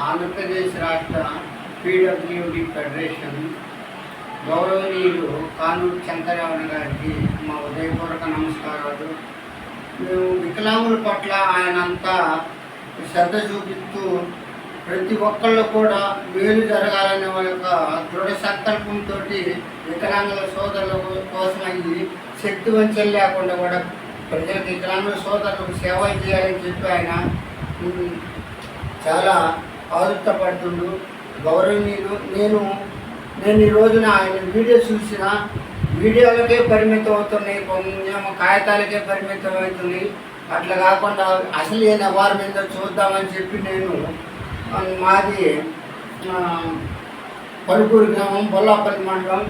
ఆంధ్రప్రదేశ్ రాష్ట్ర PWD federation గౌరవనీయులు కానూరు శంకరరావణ గారికి మా ఉదయపూర్వక నమస్కారాలు. మేము వికలాంగుల పట్ల ఆయన అంతా శ్రద్ధ చూపిస్తూ ప్రతి ఒక్కళ్ళు కూడా మేలు జరగాలనే వాళ్ళ యొక్క దృఢ సంకల్పంతో వికలాంగుల సోదరుల కోసం అయ్యి శక్తి వంచం లేకుండా కూడా ప్రజలకు వికలాంగుల సోదరులకు సేవలు చేయాలని చెప్పి ఆయన చాలా ఆదుర్తపడుతుండు గౌరవనీయులు నేను నేను ఈ రోజున ఆయన వీడియో చూసిన వీడియోలకే పరిమితం అవుతున్నాయి కొంచెం కాగితాలకే పరిమితం అవుతుంది అట్లా కాకుండా అసలు ఏ వ్యవహారం మీద చూద్దామని చెప్పి నేను మాది పలుకూరు గ్రామం బొల్లాపల్లి మండలం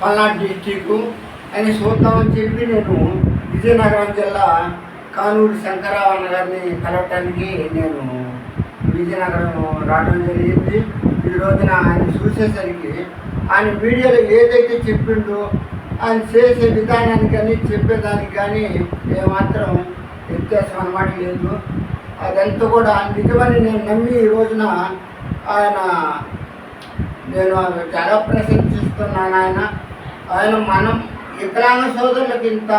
పల్నాడు డిస్టిక్ అని చూద్దామని చెప్పి నేను విజయనగరం జిల్లా కానూరు శంకరావన్న గారిని కలవటానికి నేను విజయనగరం రావడం జరిగింది. ఈ రోజున ఆయన చూసేసరికి ఆయన వీడియోలో ఏదైతే చెప్పిండో ఆయన చేసే విధానానికి కానీ చెప్పేదానికి కానీ ఏమాత్రం వ్యత్యాసం అన్నమాట లేదు. అదంతా కూడా నిజమని నేను నమ్మి ఈ రోజున ఆయన నేను చాలా ప్రశంసిస్తున్నాను ఆయన. ఆయన మనం వికలాంగ సోదరులకు ఇంత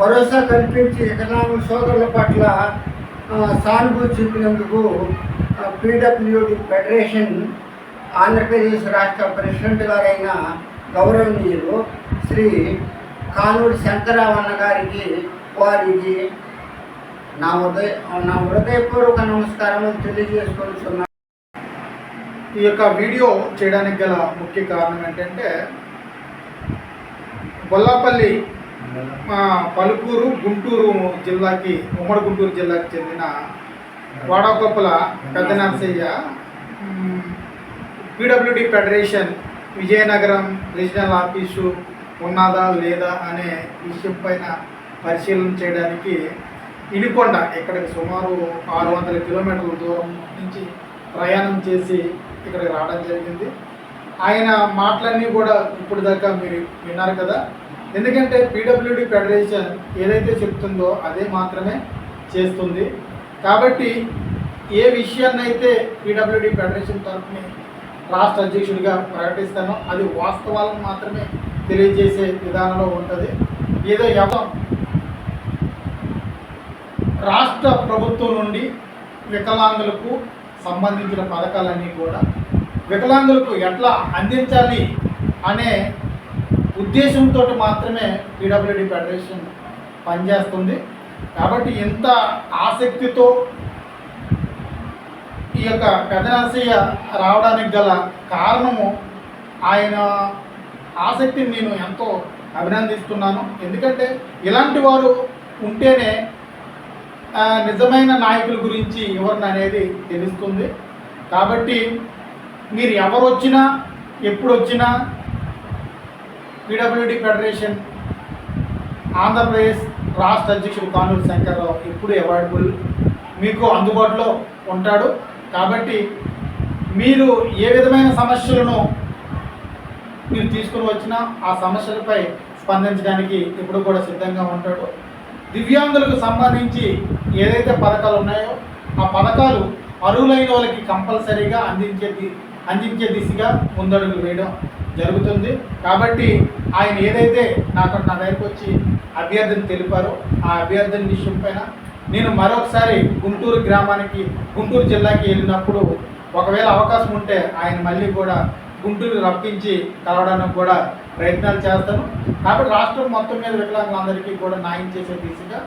భరోసా కల్పించి వికలాంగ సోదరుల పట్ల ఆ, సానుభూతి చూపినందుకు పీడబ్ల్యూడి ఫెడరేషన్ ఆంధ్రప్రదేశ్ రాష్ట్ర ప్రెసిడెంట్ గారైన గౌరవనీయులు శ్రీ కానూరు శంకరావన్న గారికి వారికి నా ఉదయ నా హృదయపూర్వక నమస్కారం తెలియజేసుకుంటున్నాను ఈ యొక్క వీడియో చేయడానికి గల ముఖ్య కారణం ఏంటంటే బొల్లాపల్లి ఆ, పలుకూరు గుంటూరు జిల్లాకి ఉమ్మడి గుంటూరు జిల్లాకి చెందిన Vadakoppala Pedda Narasayya PWD federation Vizianagaram regional office ఉన్నదా లేదా అనే విషయం పైన పరిశీలన చేయడానికి ఇనికొండ ఇక్కడికి సుమారు ఆరు వందల కిలోమీటర్ల దూరం నుంచి ప్రయాణం చేసి ఇక్కడికి రావడం జరిగింది. ఆయన మాటలన్నీ కూడా ఇప్పుడు దాకా మీరు విన్నారు కదా. ఎందుకంటే పీడబ్ల్యూడి ఫెడరేషన్ ఏదైతే చెప్తుందో అదే మాత్రమే చేస్తుంది. కాబట్టి ఏ విషయాన్నైతే పీడబ్ల్యూడి ఫెడరేషన్ తరఫున రాష్ట్ర అధ్యక్షుడిగా ప్రకటిస్తానో అది వాస్తవాలను మాత్రమే తెలియజేసే విధానంలో ఉంటుంది. ఏదో ఎవరు రాష్ట్ర ప్రభుత్వం నుండి వికలాంగులకు సంబంధించిన పథకాలన్నీ కూడా వికలాంగులకు ఎట్లా అందించాలి అనే ఉద్దేశంతో మాత్రమే పీడబ్ల్యూడి ఫెడరేషన్ పనిచేస్తుంది. కాబట్టి ఇంత ఆసక్తితో ఈ యొక్క పెదనరసయ్య రావడానికి గల కారణము ఆయన ఆసక్తిని నేను ఎంతో అభినందిస్తున్నాను. ఎందుకంటే ఇలాంటి వారు ఉంటేనే నిజమైన నాయకుల గురించి ఎవరిని అనేది తెలుస్తుంది. కాబట్టి మీరు ఎవరు వచ్చినా ఎప్పుడు వచ్చినా పీడబ్ల్యూడి ఫెడరేషన్ ఆంధ్రప్రదేశ్ రాష్ట్ర అధ్యక్షుడు కానూరు శంకర్రావు ఎప్పుడు అవైలబుల్ మీకు అందుబాటులో ఉంటాడు. కాబట్టి మీరు ఏ విధమైన సమస్యలను మీరు తీసుకుని వచ్చినా ఆ సమస్యలపై స్పందించడానికి ఎప్పుడు కూడా సిద్ధంగా ఉంటాడు. దివ్యాంగులకు సంబంధించి ఏదైతే పథకాలు ఉన్నాయో ఆ పథకాలు అర్హులైన వాళ్ళకి కంపల్సరీగా అందించే ది- అందించే దిశగా ముందడుగులు వేయడం జరుగుతుంది. కాబట్టి ఆయన ఏదైతే నాకు నా దగ్గరకు వచ్చి అభ్యర్థిని తెలిపారో ఆ అభ్యర్థిని విషయం పైన నేను మరొకసారి గుంటూరు గ్రామానికి గుంటూరు జిల్లాకి వెళ్ళినప్పుడు ఒకవేళ అవకాశం ఉంటే ఆయన మళ్ళీ కూడా గుంటూరు రప్పించి కలవడానికి కూడా ప్రయత్నాలు చేస్తాను. కాబట్టి రాష్ట్రం మొత్తం మీద వికలాంగులందరికీ కూడా న్యాయం చేసే దిశగా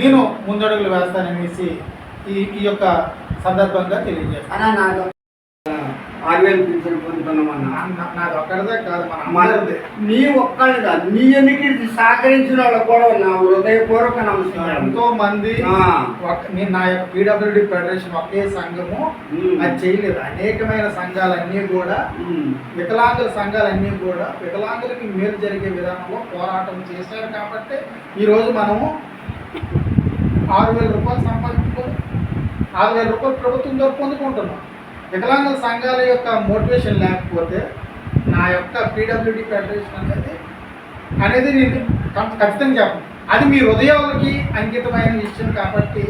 నేను ముందడుగులు వేస్తాననేసి ఈ ఈ యొక్క సందర్భంగా తెలియజేస్తాను. ఆరు వేలు పింఛన్ పొందుతున్నామన్నా నా- ఒక్కడిదే కాదు. నీ ఎన్నికకి సహకరించిన వాళ్ళకు కూడా నా హృదయపూర్వక నమస్కారం ఎంతో మంది నేను నా యొక్క పీడబ్ల్యూడి ఫెడరేషన్ ఒకే సంఘము. అది చేయలేదు అనేకమైన సంఘాలన్నీ కూడా. వికలాంగుల సంఘాలన్నీ కూడా వికలాంగులకి మేలు జరిగే విధానంలో పోరాటం చేశారు కాబట్టి ఈరోజు మనము ఆరు వేల రూపాయలు సంపాదించుకొని ఆరు వేల రూపాయలు ప్రభుత్వం ద్వారా పొందుకుంటున్నాం వికలాంగుల సంఘాల యొక్క మోటివేషన్ లేకపోతే నా యొక్క పీడబ్ల్యూడి ఫెడరేషన్ అనేది అనేది నేను ఖచ్చితంగా చెప్పను. అది మీ హృదయాలకి అంకితమైన విషయం కాబట్టి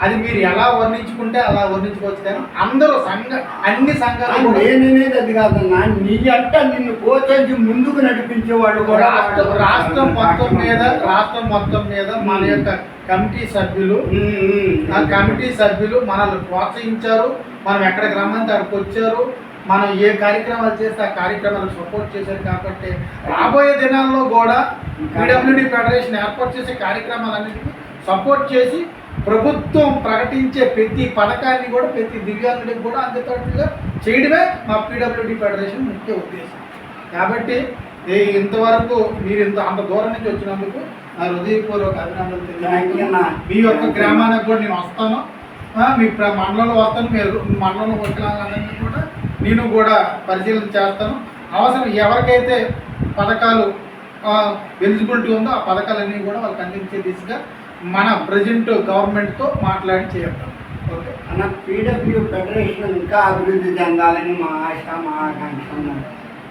అది మీరు ఎలా వర్ణించుకుంటే అలా వర్ణించుకోవచ్చు కానీ అందరూ సంఘ అన్ని సంఘాలు కూడా నేననేది అది కాదన్నా నీ అంట నిన్ను కోచించి ముందుకు నడిపించే వాళ్ళు కూడా రాష్ట్రం మొత్తం మీద రాష్ట్రం మొత్తం మీద మన యొక్క కమిటీ సభ్యులు. ఆ కమిటీ సభ్యులు మనల్ని ప్రోత్సహించారు. మనం ఎక్కడికి రమ్మంటే అక్కడికి వచ్చారు. మనం ఏ కార్యక్రమాలు చేస్తే ఆ కార్యక్రమాలకు సపోర్ట్ చేశారు కాబట్టి రాబోయే దినాల్లో కూడా పీడబ్ల్యూడి ఫెడరేషన్ ఏర్పాటు చేసే కార్యక్రమాలన్నిటికీ సపోర్ట్ చేసి ప్రభుత్వం ప్రకటించే ప్రతి పథకాన్ని కూడా ప్రతి దివ్యాంగుడికి కూడా అందుతోటిగా చేయడమే మా పీడబ్ల్యూడి ఫెడరేషన్ ముఖ్య ఉద్దేశం. కాబట్టి ఇంతవరకు మీరు ఇంత అంత దూరం నుంచి వచ్చినందుకు నా హృదయపూర్వక అభినందనలు. మీ యొక్క గ్రామానికి కూడా నేను వస్తాను. మీ ప్ర- మండలంలో వస్తాను. మీరు మండలంలో వచ్చినందరినీ కూడా నేను కూడా పరిశీలన చేస్తాను. అవసరం ఎవరికైతే పథకాలు ఎలిజిబిలిటీ ఉందో ఆ పథకాలన్నీ కూడా వాళ్ళకి అందించే దిశగా మన ప్రజెంట్ గవర్నమెంట్తో మాట్లాడి చేద్దాం ఓకే? అన్న పీడబ్ల్యూ ఫెడరేషన్ ఇంకా అభివృద్ధి చెందాలని మా ఆశ మా ఆకాంక్ష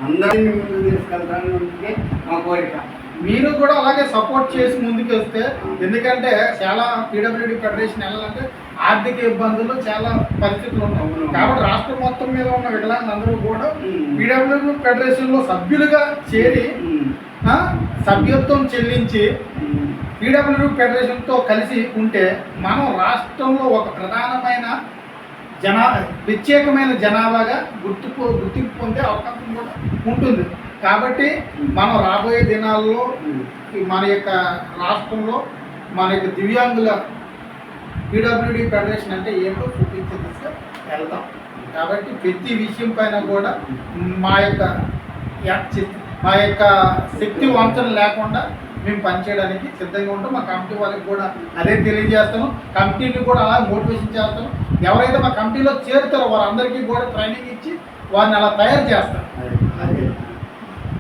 అందరినీ ముందుకు తీసుకెళ్తానికి మా కోరిక. మీరు కూడా అలాగే సపోర్ట్ చేసి ముందుకు వస్తే ఎందుకంటే చాలా పీడబ్ల్యూడి ఫెడరేషన్ వెళ్ళాలంటే ఆర్థిక ఇబ్బందులు చాలా పరిస్థితులు ఉన్నాయి. కాబట్టి రాష్ట్రం మొత్తం మీద ఉన్న వికలాంగులందరూ కూడా. పీడబ్ల్యూడి ఫెడరేషన్లో సభ్యులుగా చేరి సభ్యత్వం చెల్లించి. పీడబ్ల్యూడి ఫెడరేషన్తో కలిసి ఉంటే మనం రాష్ట్రంలో ఒక ప్రధానమైన జనా ప్రత్యేకమైన జనాభాగా గుర్తింపు గుర్తింపు పొందే అవకాశం కూడా ఉంటుంది కాబట్టి మనం రాబోయే దినాల్లో మన యొక్క రాష్ట్రంలో మన యొక్క దివ్యాంగుల పీడబ్ల్యూడి ఫెడరేషన్ అంటే ఏంటో చూపించే దిశగా వెళ్తాం కాబట్టి ప్రతి విషయం పైన కూడా మా యొక్క మా యొక్క శక్తి వంచన లేకుండా మేము పనిచేయడానికి సిద్ధంగా ఉంటాం. మా కమిటీ వాళ్ళకి కూడా అదే తెలియజేస్తాను. కమిటీని కూడా అలా మోటివేషన్ చేస్తాను. ఎవరైతే మా కమిటీలో చేరుతారో వారందరికీ కూడా ట్రైనింగ్ ఇచ్చి వారిని అలా తయారు చేస్తాం అదే.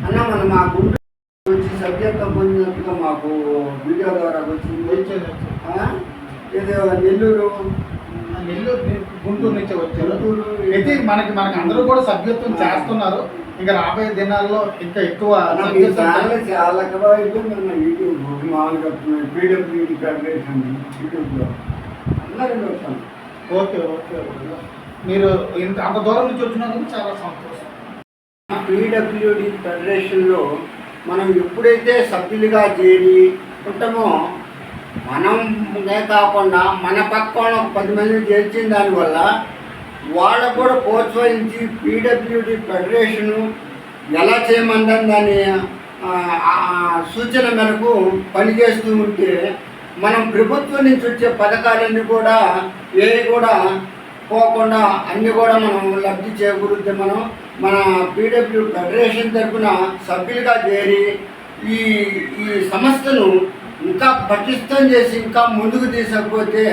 అన్న మన మా గుంటూరు వచ్చి సభ్యత్వం పొందినట్టుగా మాకు వీడియో ద్వారా వచ్చింది? ఏదో నెల్లూరు. నెల్లూరు గుంటూరు నుంచి వచ్చారు. అయితే మనకి మనకి అందరూ కూడా సభ్యత్వం చేస్తున్నారు. ఇంకా రాబోయే దినాల్లో ఇంకా ఎక్కువ చాలా యూట్యూబ్ మామూలుగా పీడబ్ల్యూడి ఫెడరేషన్ యూట్యూబ్లో అందరూ ఓకే ఓకే. మీరు ఇంత అంత దూరం నుంచి వచ్చినందుకు చాలా సంతోషం. పీడబ్ల్యూడి ఫెడరేషన్లో మనం ఎప్పుడైతే సభ్యులుగా చేరి ఉంటామో మనమే కాకుండా మన పక్కన పది మంది చేర్చిన దానివల్ల వాళ్ళకు కూడా ప్రోత్సహించి పీడబ్ల్యూడి ఫెడరేషను ఎలా చేయమందని దాని సూచన మేరకు పనిచేస్తూ ఉంటే మనం ప్రభుత్వం నుంచి వచ్చే పథకాలన్నీ కూడా ఏ కూడా పోకుండా అన్ని కూడా మనం లబ్ధి చేకూరితే మనం మన పీడబ్ల్యూ ఫెడరేషన్ తరఫున సభ్యులుగా చేరి ఈ ఈ సంస్థను ఇంకా పటిష్టం చేసి ఇంకా ముందుకు తీసుకపోతే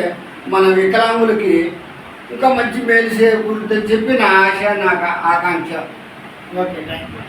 మన వికలాంగులకి ఇంకా మంచి మేలు చేకూరుతుందని చెప్పి నా ఆశ నాకు ఆకాంక్ష. Okay thank you